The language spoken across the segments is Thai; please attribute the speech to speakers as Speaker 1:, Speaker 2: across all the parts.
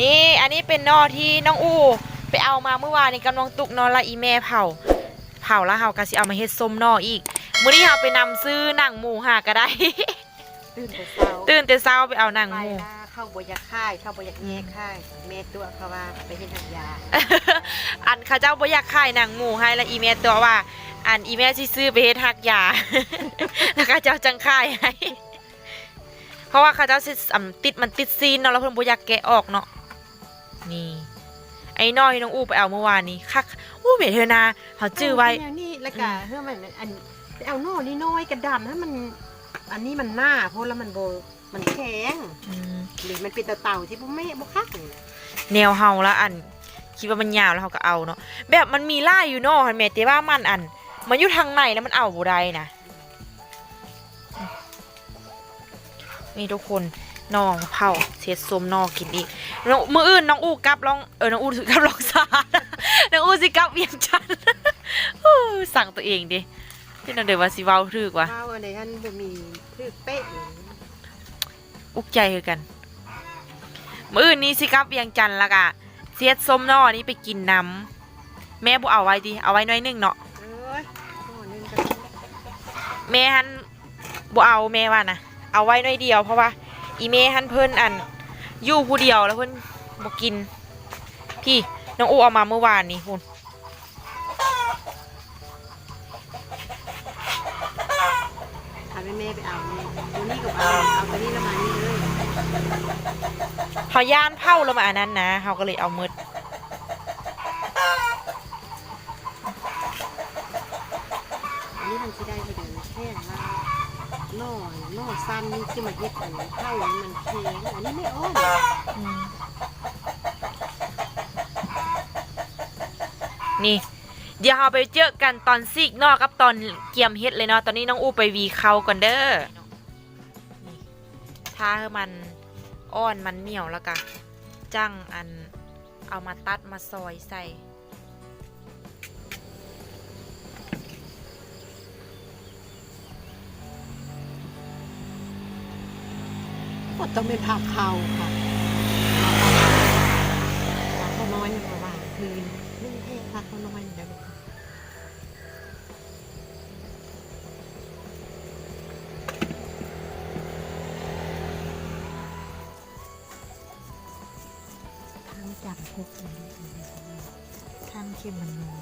Speaker 1: นี่อันนี้เป็นนอที่น้องอูไปเอามาเมื่อวานนี้กำลังตุกนอนละอีแม่เผา เผาแล้วเฮาก็สิเอามาเฮ็ดส้มนออีกมื้อนี้เฮาไปนำซื้อหนังหมูหาก็ได้
Speaker 2: ตื่นแต่เช้า
Speaker 1: ตื่นแต่เช้าไปเอาหนัง
Speaker 2: ไป
Speaker 1: หมู
Speaker 2: ล่าเข้าบอยากค่าย เข้าบอยากแง่ค่ายแม่ตัวเขาว่าไปเฮ็ดหักยา
Speaker 1: อันเขาเจ้าบ่อยากขายหนังหมูให้และอีแม่ตัวว่า อันอีแม่สิซื้อไปเฮ็ดฮักยา แล้วเขาเจ้าจังขายให้เพราะว่าเขาเจ้าสิอำติดมันติดซีนเนาะแล้วเพิ่นบ่อยากแกะออกเนาะ นี่ ไอ้น้อยน้องอู้ไปเอาเมื่อวานนี้คักอู้เมเธอนาเขาจื้อไว้
Speaker 2: เานี่แล้วก็เฮ้ยมันอันไปเอาโน่นี่น้อยกระดำให้มัน อันนี้มันหน้าเพราะแล้วมันโบมันแข็ง
Speaker 1: อืม
Speaker 2: หรือมันเป็นเต่าๆที่บ่แม่บ่คักนี่นะ
Speaker 1: แนวเฮาละอันคิดว่ามันยาวแล้วเฮาก็เอาเนาะแบบมันมีล่ายอยู่เนาะหั่นแม่แต่ว่ามันอัน มันอยู่ทางในแล้วมันเอาบ่ได้นะนี่ทุกคน น้องเผาเช็ดส้มนอกกินอีกน้องมื้ออื่นน้องอู้กลับลองเออน้องอู้ถือกลับลองซาน้องอู้สิกลับเวียงจันทน์อู้สั่งตัวเองดิที่นั่นเดี๋ยวว่าสิเว้าถูกว่ะ
Speaker 2: ข้าวอันใดท่านบ่มีคือเป๊ะอยู่
Speaker 1: อุกใจคือกัน มื้ออื่นนี้สิกลับเวียงจันทน์แล้วก็เสียดส้มนอนี้ไปกินน้ำแม่บ่เอาไว้ดิเอาไว้หน้อยหนึงเนาะ
Speaker 2: เอ้ยโอ้นึงก็
Speaker 1: แม่ฮันบ่เอาแม่ว่านะเอาไว้หน้อยเดียวเพราะว่า อีแม่ฮันเพิ่นอันอยู่ผู้เดียวแล้วเพิ่นบ่กิน พี่น้องอูเอามาเมื่อวานนี้คุณ
Speaker 2: พาแม่แม่ไปเอานี่ตัวนี้ก็เอาเอาตัวนี้แล้วมานี่เลย
Speaker 1: เขาย่านเผาแล้วมาอันนั้นนะเขาก็เลยเอามืด
Speaker 2: อันนี้มันสิได้ไปเดินแค่ว่า ล่อล่อสั้นนี่คือมาเฮ็ดอันเข้านี่มันแข็งอันนี้ไม่อ้อน
Speaker 1: นี่ เดี๋ยวเราไปเจอกันตอนซีกนอกกับตอนเกียมเฮ็ดเลยเนาะตอนนี้น้องอูไปวีเขาก่อนเด้อนี่ถ้าให้มันอ้อนมันเหนียวแล้วก็จังอันเอามาตัดมาซอยใส่
Speaker 2: ก็ต้องเป็นผักเขาค่ะผักเขาน้อยมันมาว่า คืนนึ่งแค่ผักเขาน้อยเดี๋ยวทั้งจับคุกเลย
Speaker 1: ท่านเค็มมันน้อย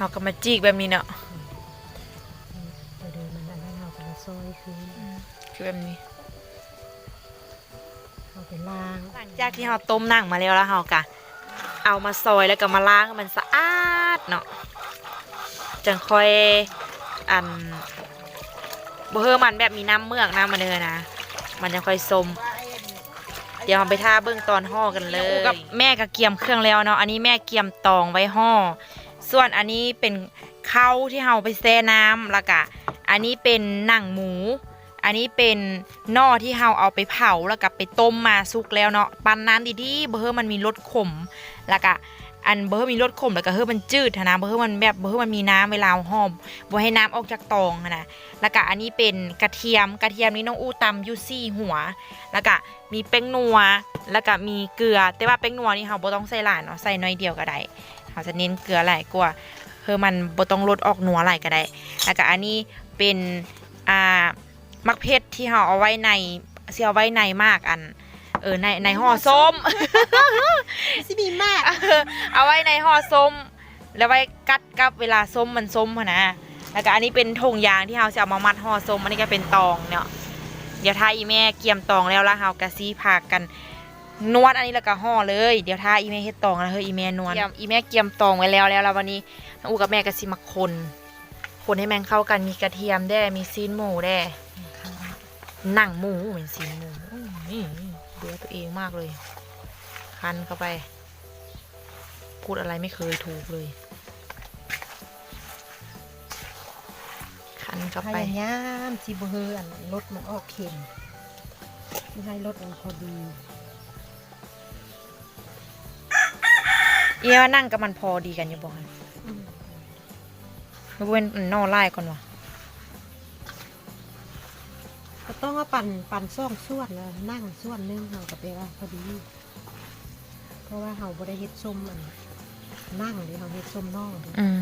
Speaker 1: เขาก็มาจีกแบบนี้เนาะ
Speaker 2: เดี๋ยวเดินมันอันนั้นเราก็มาซอยคืน
Speaker 1: คือแบบนี้
Speaker 2: เอาไปล้าง
Speaker 1: หลังจากที่เราต้มหนังมาแล้วแล้วเราก็เอามาซอยแล้วก็มาล้างให้มันสะอาดเนาะจังค่อยอันบ่เฮอมันแบบมีน้ำเมือกน้ำมันเนอนะมันจะค่อยสมเดี๋ยวเราไปท่าเบื้องตอนห่อกันเลยกับแม่ก็เกียมเครื่องแล้วเนาะอันนี้แม่เกียมตองไว้ห่อ ส่วนอันนี้เป็นข้าวที่เราไปแช่น้ำแล้วก็อันนี้เป็นหนังหมู อันนี้เป็นนอที่เราเอาไปเผาแล้วก็ไปต้มมาสุกแล้วเนาะปั้นน้ำดีๆเบอร์มันมีรสขมแล้วก็อันเบอร์มีรสขมแล้วก็เฮ้อมันจืดนะเบอร์มันแบบเบอร์มันมีน้ำเวลาหอมบ่ให้น้ำออกจากตองนะแล้วก็อันนี้เป็นกระเทียมกระเทียมนี่น้องอู้ตำยูซี่หัว แล้วก็มีแป้งนัวแล้วก็มีเกลือ แต่ว่าแป้งนัวนี่เราบ่ต้องใส่หลายเนาะใส่น้อยเดียวก็ได้ เราจะเน้นเกลือหลายกว่าเพื่อมันบ่ต้องลดออกนัวหลายก็ได้ แล้วก็อันนี้เป็นอ่ามักเพชรที่เราเอาไว้ในเสียเอาไว้ในมากอัน เออในในห่อส้ม
Speaker 2: สิมีมาก
Speaker 1: เอาไว้ในห่อส้ม แล้วไว้กัดกับเวลาส้มมันส้มหั้นนะแล้วก็อันนี้เป็นถงยางที่เราจะเอามามัดห่อส้มอันนี้ก็เป็นตองเนาะเดี๋ยวถ้าอีแม่เกียมตองแล้วแล้วเรากะซีพากัน นวดอันนี้แล้วก็ห่อเลย เดี๋ยวถ้าอีแม่เฮ็ดตองแล้วเฮ้ยอีแม่นวดอีแม่เกียมตองไว้แล้วแล้วแล้ววันนี้น้องอูกับแม่ก็สิมาคน คนให้แม่งเข้ากันมีกระเทียมแด้มีซีนหมูแด้หนังหมูเป็นซีนหมูอื้อนี่เบื่อตัวเองมากเลย คันเข้าไป พูดอะไรไม่เคยถูกเลย คันเข้า
Speaker 2: พ
Speaker 1: ไป
Speaker 2: ยายามสิบ่เฮือนรสมันออกเค็มไม่ให้รสมันพอดี
Speaker 1: เอียว่านั่งกับมันพอดีกันอยู่บอกกันมันเป็นนอไล่ก่อนวะ
Speaker 2: ก็ต้องเอาปั่นปั่นซ่องส่วนแล้วนั่งส่วนหนึงเราก็ไปว่าพอดี เพราะว่าเราบ่ได้เฮ็ดส้มอันนั่งเลยเราเฮ็ดส้มน่องเด้
Speaker 1: อืม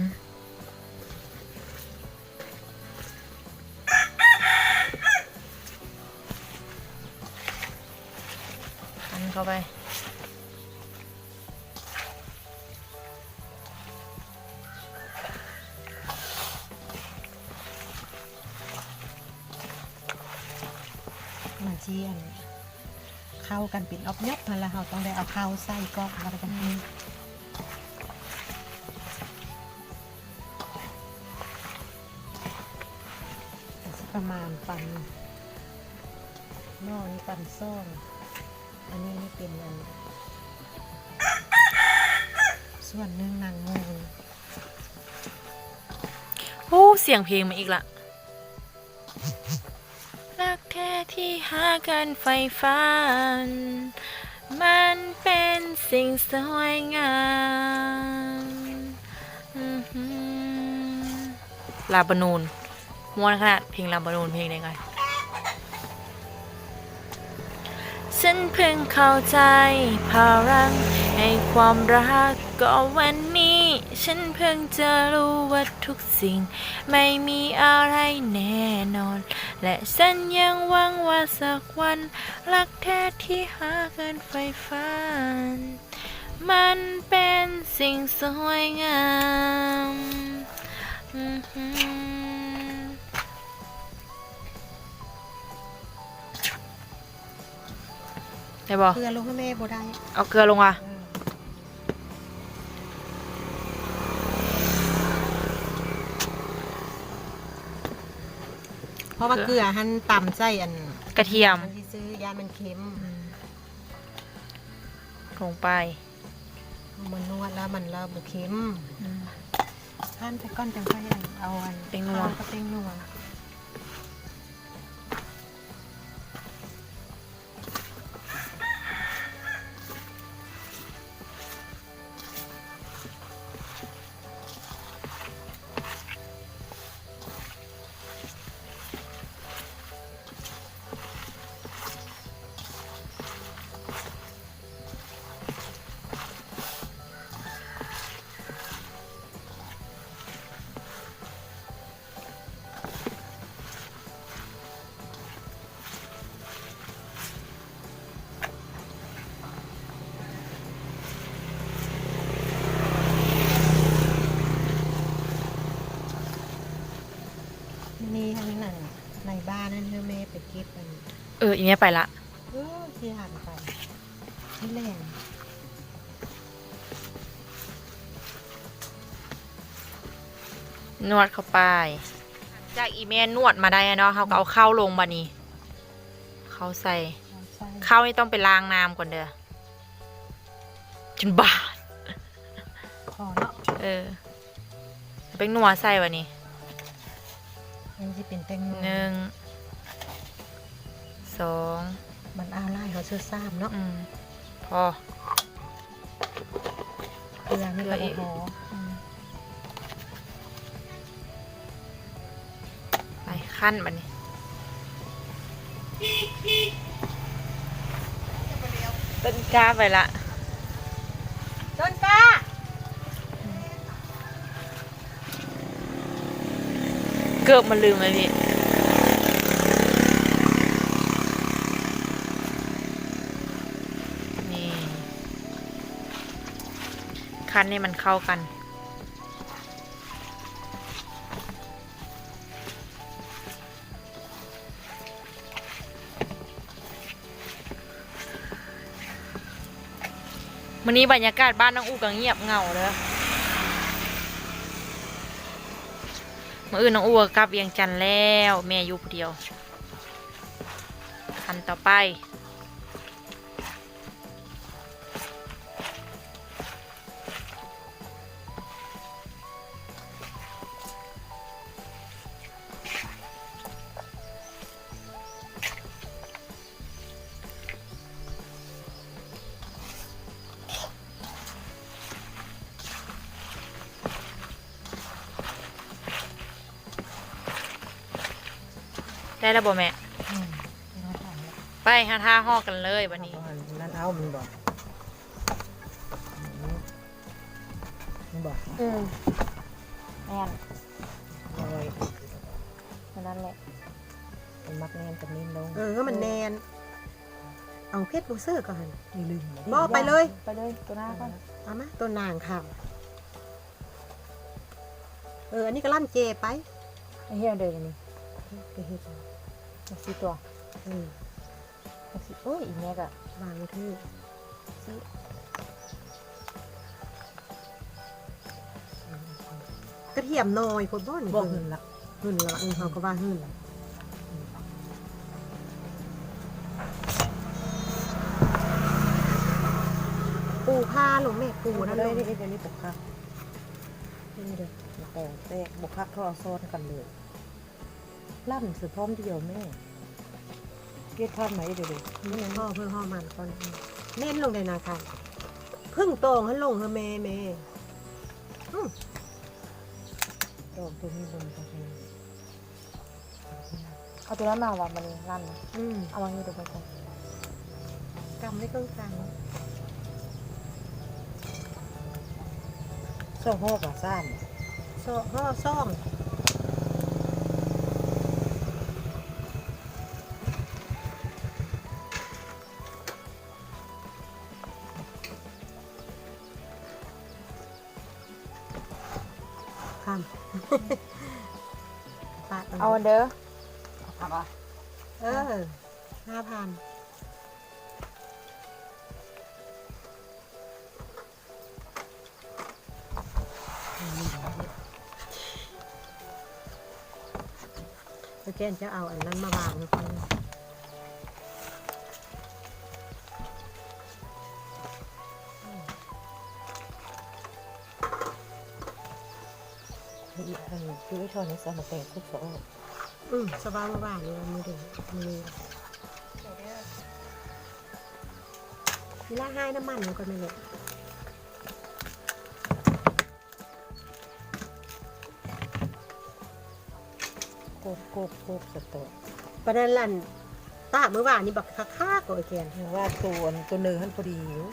Speaker 1: คันเข้าไป
Speaker 2: กันเป็นออกยบนั่นแหละเราต้องได้เอาข้าวใส่ก็แล้วกันนี่ประมาณปันนอกนี่ปันซ่องอันนี้นี่เป็นอันส่วนหนึ่งนางงู
Speaker 1: โอ้ เสียงเพลงมาอีกละ ที่หากันไฟฟัน มันเป็นสิ่งสวยงามลาบานูนม้วนขนาดเพลงลาบานูนเพลงไหนกันฉันเพิ่งเข้าใจพลังให้ความรักก็วันนี้ ฉันเพิ่งจะรู้ว่าทุกสิ่ง ไม่มีอะไรแน่นอน และฉันยังหวังว่าสักวัน รักแท้ที่หากันไฟฝันมันเป็นสิ่งสวยงามอื้อหือได้บอก
Speaker 2: เพื่อลงให้แม่บ่ได้
Speaker 1: เอาเกลือลงอะ
Speaker 2: เพราะว่าเกลือหันต่ำใส่อัน
Speaker 1: กระเทียม
Speaker 2: มันที่ซื้อยามันเค็ม
Speaker 1: ลงไป
Speaker 2: มันนวดแล้วมันแล้วบุเค็ม
Speaker 1: อืม
Speaker 2: หั่นไปก้อนจังค่อยเอาอัน
Speaker 1: เป็นนัว
Speaker 2: ข้าก็เป็นนัว อ
Speaker 1: ออีเมลไปละ
Speaker 2: เออที่หันไปนี่แหละ
Speaker 1: นวดเข้าไป จากอีเมลนวดมาได้เนาะเขาก็เอาเข้าลงบานี้ เขาใส่
Speaker 2: เอาใส่
Speaker 1: เข้านี่ต้องไปล้างน้ำก่อนเด้อจนบาด
Speaker 2: คอเนาะ
Speaker 1: เออไปนัวใส่วะนี่
Speaker 2: มันจะเป็นแตงโม
Speaker 1: หนึ่ง สอง
Speaker 2: มันเอาไล่เขาเสื้อซ้ำเนาะ
Speaker 1: อืมพอ
Speaker 2: เกลือนี่
Speaker 1: เกลื
Speaker 2: ก็
Speaker 1: ออีก
Speaker 2: พอ
Speaker 1: ไปขั้นบันนี้ต้นกล้าไปละ
Speaker 2: ต้นกล้า
Speaker 1: เกือบมันลืมเลยพี่ คั้นให้มันเข้ากัน วันนี้บรรยากาศบ้านน้องอูก็เงียบเงาเลยเมื่ออื่นน้องอูก็กลับเวียงจันแล้ว แม่อยู่ผู้เดียวคันต่อไป ได้แล้วบ่แม่
Speaker 2: อืมเอาใส่แล้ว
Speaker 1: ไปหาท่าห่อกันเลยวันนี้
Speaker 2: เอานั่นเอามันบอกมันบอก
Speaker 1: อืมแอน
Speaker 2: ลอย
Speaker 1: นั่นแหละ
Speaker 2: มันมักแนนกับนิ่มลงเออมันแนนเอาเพชรบูเซอร์ก่อนอย่าลืมบอไปเลย
Speaker 1: ไปเลยตัวหน้าก่อน
Speaker 2: เอามาตัวนางค่ะเอออันนี้ก็ล่ำเจไป
Speaker 1: ไอ้เหี้ยเดินนี่
Speaker 2: ไปเฮ็ด
Speaker 1: มาสิตัว
Speaker 2: เออ
Speaker 1: มาสิโอ้ยอีแม่กะ
Speaker 2: วางที่
Speaker 1: สิ
Speaker 2: กระเทียมหน่อยพดบ่อนบ่หึนละหึนละเออเขาก็ว่าหึนปูผ้าลงแม่ปูนั่น
Speaker 3: ได้
Speaker 2: เลย
Speaker 3: นี่เดี๋ยวนี้บุกคัก
Speaker 2: นี่เด้อ
Speaker 3: แต่แต่บุกคักเขาเอาซ้อนกันเลย ล่ำสือพร้อมเดียวแม่เกียรท่านไหนเดี๋ยวดิ
Speaker 2: นี่ห่อเพื่อห่อมันก่อนเน้นลงในนาคารพึ่งโตงให้ลงเฮอเมเมอื้อ
Speaker 3: ดอกตัวนี้บนตรงนี้
Speaker 1: เอาตัวนั้นมาวางมันลั่นนะ
Speaker 2: อืม
Speaker 1: เอาวางอยู่ตรงไปก่อน
Speaker 2: กำได้เครื่องกลาง
Speaker 3: ซ่องหอกกับซ่าน
Speaker 2: โซ่ห่อซ่อง
Speaker 1: นเด้อ
Speaker 3: ทำอะ
Speaker 2: เออห้าพันแล้วแกนจะเอาอันนั้นมาวางนะคุณ
Speaker 3: อีกอันคือไอ้ทอนนี้ อื
Speaker 2: มสบายมากๆเลยมือเด็กมือมีล่าให้น้ำมันมันก็ไม่เลย
Speaker 3: โกบโกบโกบสตอ
Speaker 2: ประเด็นลันตาเมื่อวานนี่บอกค่าๆก็ไอ้แกน
Speaker 3: เห็นว่าตัวตัวเนื้อหันพอดีอยู่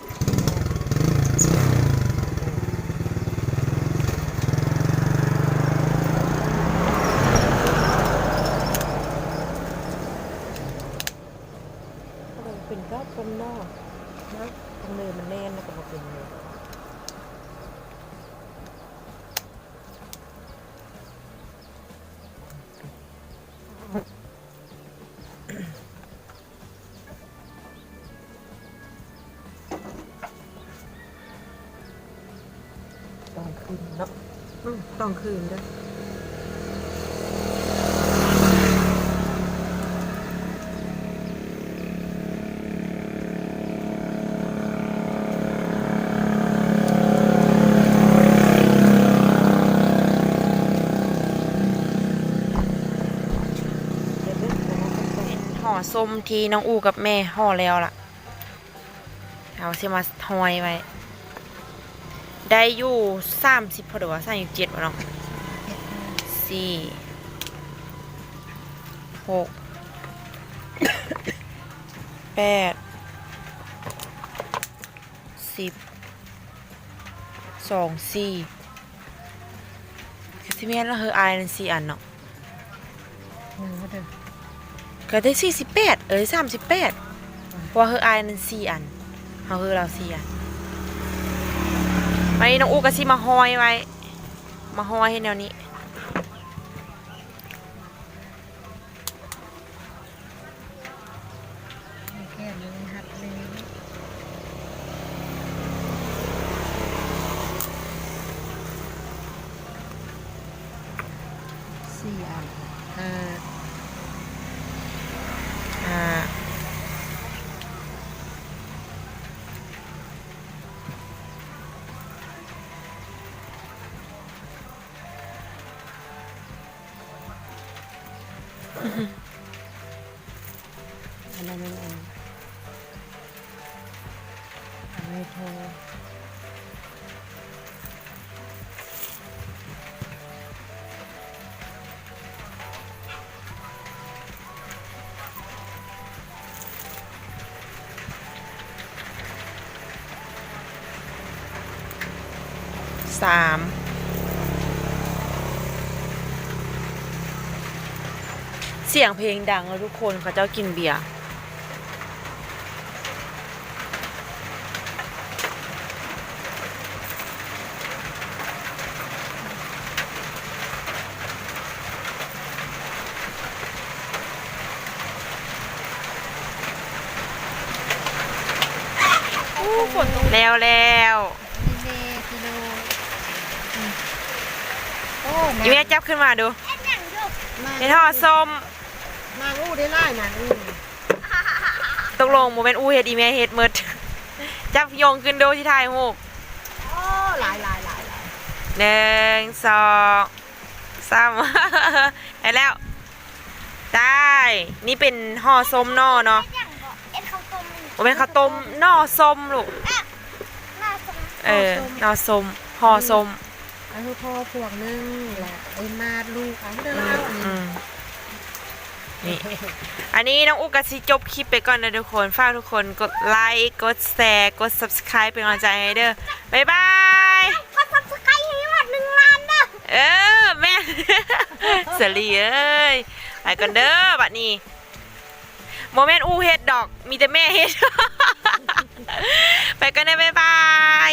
Speaker 3: ต้องขึ้นเนาะ
Speaker 2: ต้องขึ้นด้
Speaker 3: ว
Speaker 1: ย ส้มที่น้องอูกับแม่ห่อแล้วล่ะ เอาสิมาทอยไว้ ได้อยู่สามสิบพอดีว่าสามสิบเจ็ดวะเนาะสี่หกแปดสิบสองสี่คือสิเมียนแล้วเฮออายนั่นสี่อันเนาะ ก็ได้สี่สิบแปดเอ้ยสามสิบแปดว่าเฮอไอายนั่นสี่อันเฮาเฮอเราสี่อันไว้น้องอูก็สิมาหอยไว้ มาหอยให้แนวนี้
Speaker 2: อันโทร
Speaker 1: สามเสียงเพลงดังแล้วทุกคนเขาเจ้ากินเบียร์ ฝนแล้วแล้ว
Speaker 2: นี่เมกิโลอืมโอ้
Speaker 1: อีเมจับขึ้นมาดู
Speaker 2: นาง
Speaker 1: ในท่อส้ม
Speaker 2: นางอู้ได้ไล่นางอู้
Speaker 1: ตกลงโมเมนต์อูเฮ็ดอีเมเฮ็ดหมดจับโยงขึ้นดูที่ถ่ายหูป
Speaker 2: โอ้หลายหลายหลายหลาย
Speaker 1: หนึ่งสองสามได้แล้ว ได้ นี่เป็นห่อส้มนอเนาะ
Speaker 4: เอ็นข้าวต้ม
Speaker 1: โมเมนต์ข้าวต้มนอส้มลูก
Speaker 4: หน้าสม
Speaker 1: เออนอส้มห่อส้ม
Speaker 2: อันนี้พ่อพวงนึงแหละไอ้มาดลูกอันเดิมแล้วอัน
Speaker 1: อื
Speaker 2: นี้
Speaker 1: ม นี่ อันนี้น้องอุกกะสิจบคลิปไปก่อนนะทุกคน ฝากทุกคนกดไลค์ กดแชร์ กด subscribe เป็นกำลังใจให้เด้อบ๊ายบาย
Speaker 4: ก็ซับสไครต์ให้หมดหนึ่งล้านเด้อ
Speaker 1: เออ แม่สลีเอ้ย ไปกันเด้อบัดนี้ โมเมนต์อู้เฮ็ดดอก มีแต่แม่เฮ็ด ไปกันนะบ๊ายบาย